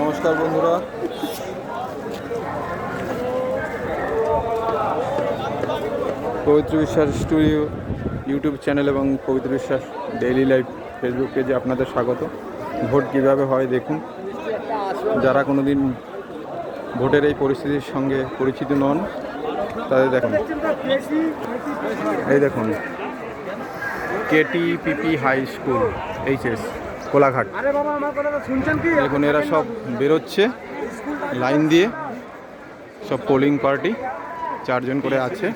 নমস্কার বন্ধুরা। পবিত্র বিশ্বাস স্টুডিও, ইউটিউব চ্যানেল এবং পবিত্র বিশ্বাস ডেইলি লাইফ ফেসবুক পেজে আপনাদের স্বাগত। ভোট কীভাবে হয় দেখুন। যারা কোনো দিন ভোটের এই পরিস্থিতির সঙ্গে পরিচিত নন, তাদের দেখুন। এই দেখুন KT PP high school, HS. Kolaghat. দেখুন এরা সব বেরোচ্ছে লাইন দিয়ে। সব পোলিং পার্টি চারজন করে আছে।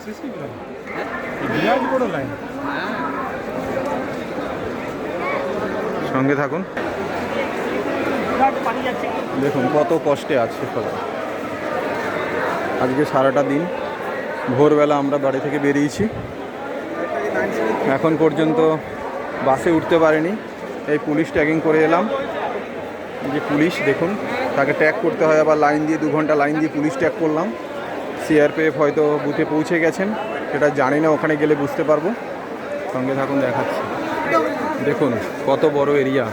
সঙ্গে থাকুন। দেখুন কত কষ্টে আছে সবাই আজকে সারাটা দিন ভোরবেলা আমরা বাড়ি থেকে বেরিয়েছি। এখন পর্যন্ত বাসে উঠতে পারিনি। এই পুলিশ ট্যাগিং করে এলাম। যে পুলিশ, দেখুন, তাকে ট্যাগ করতে হয়, আবার লাইন দিয়ে, দু ঘণ্টা লাইন দিয়ে পুলিশ ট্যাগ করলাম। সিআরপিএফ হয়তো বুথে পৌঁছে গেছেন, সেটা জানি না, ওখানে গেলে বুঝতে পারব। সঙ্গে থাকুন, দেখাচ্ছি। দেখুন, কত বড় এরিয়া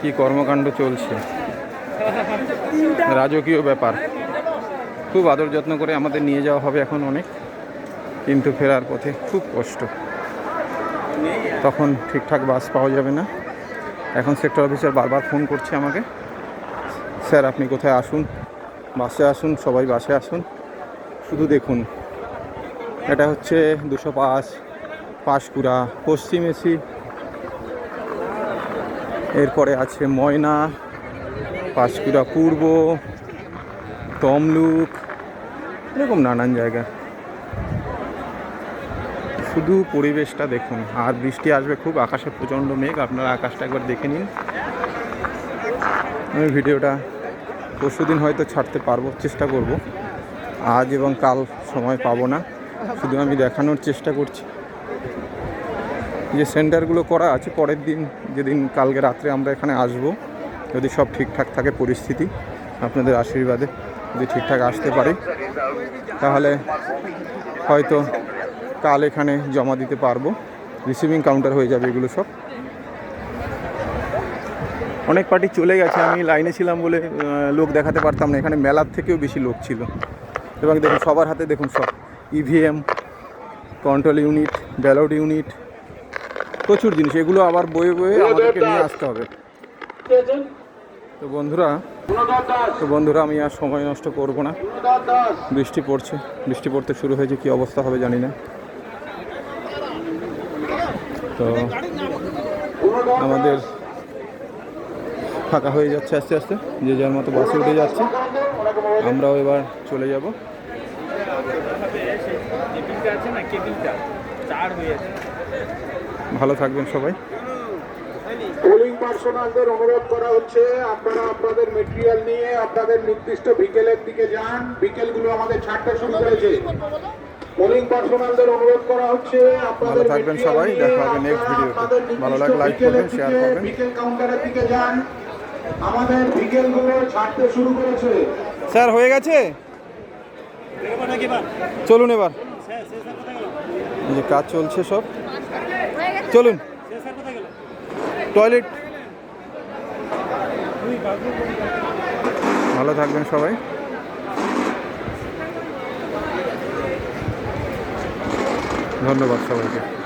কি কর্মকাণ্ড চলছে। রাজকীয় ব্যাপার। খুব আদর যত্ন করে আমাদের নিয়ে যাওয়া হবে এখন অনেক, কিন্তু ফেরার পথে খুব কষ্ট। তখন ঠিকঠাক বাস পাওয়া যাবে না। এখন সেক্টর অফিসার বারবার ফোন করছে আমাকে। স্যার, আপনি কোথায় আসুন? বাসে আসুন, সবাই বাসে আসুন। শুধু দেখুন। এটা হচ্ছে দুশো পাঁচ, পাঁশকুড়া, পশ্চিম এসি। এরপরে আছে ময়না, পাঁশকুড়া পূর্ব, তমলুক, এরকম নানান জায়গা। শুধু পরিবেশটা দেখুন। আর বৃষ্টি আসবে খুব, আকাশে প্রচণ্ড মেঘ। আপনারা আকাশটা একবার দেখে নিন। আমি ভিডিওটা পরশু দিন হয়তো ছাড়তে পারব, চেষ্টা করব। আজ এবং কাল সময় পাবো না। শুধু আমি দেখানোর চেষ্টা করছি। যে সেন্টারগুলো করা আছে, পরের দিন, যেদিন কালকে রাত্রে আমরা এখানে আসব, যদি সব ঠিকঠাক থাকে পরিস্থিতি, আপনাদের আশীর্বাদে যদি ঠিকঠাক আসতে পারি, তাহলে হয়তো কাল এখানে জমা দিতে পারব। রিসিভিং কাউন্টার হয়ে যাবে এগুলো সব। অনেক পার্টি চলে গেছে। আমি লাইনে ছিলাম বলে লোক দেখাতে পারতাম না। এখানে মেলার থেকেও বেশি লোক ছিল। এবং দেখুন সবার হাতে দেখুন সব। EVM control unit ballot unit প্রচুর জিনিস। এগুলো আবার বয়ে বয়ে আমাদেরকে নিয়ে আসতে হবে। তো বন্ধুরা তো বন্ধুরা আমি আর সময় নষ্ট করব না। বৃষ্টি পড়ছে। বৃষ্টি পড়তে শুরু হয়েছে কি অবস্থা হবে জানি না। তো আমাদের ফাঁকা হয়ে যাচ্ছে আস্তে আস্তে, যে যার মতো বাসে উঠে যাচ্ছে। আমরাও এবার চলে যাব। ভালো থাকবেন সবাই। পোলিং পার্সোনালদের অনুরোধ করা হচ্ছে, আপনারা আপনাদের মেটেরিয়াল নিয়ে আপনাদের নির্দিষ্ট বিকেলের দিকে যান। বিকেলগুলো আমাদের ছাড়তে শুরু করেছে পোলিং পার্সোনালদের অনুরোধ করা হচ্ছে। আপনাদের ভালো থাকবেন সবাই, দেখা হবে আপনারা ভিডিওতে। ভালো লাগলে like করবেন, দিকে, করবেন। বিকেল কাউন্টারের দিকে যান। আমাদের বিকেলগুলো ছাড়তে শুরু করেছে। স্যার হয়ে গেছে? চলুন এবার। যে কাজ চলছে সব। চলুন। টয়লেট ভালো থাকবেন সবাই। ধন্যবাদ সবাইকে।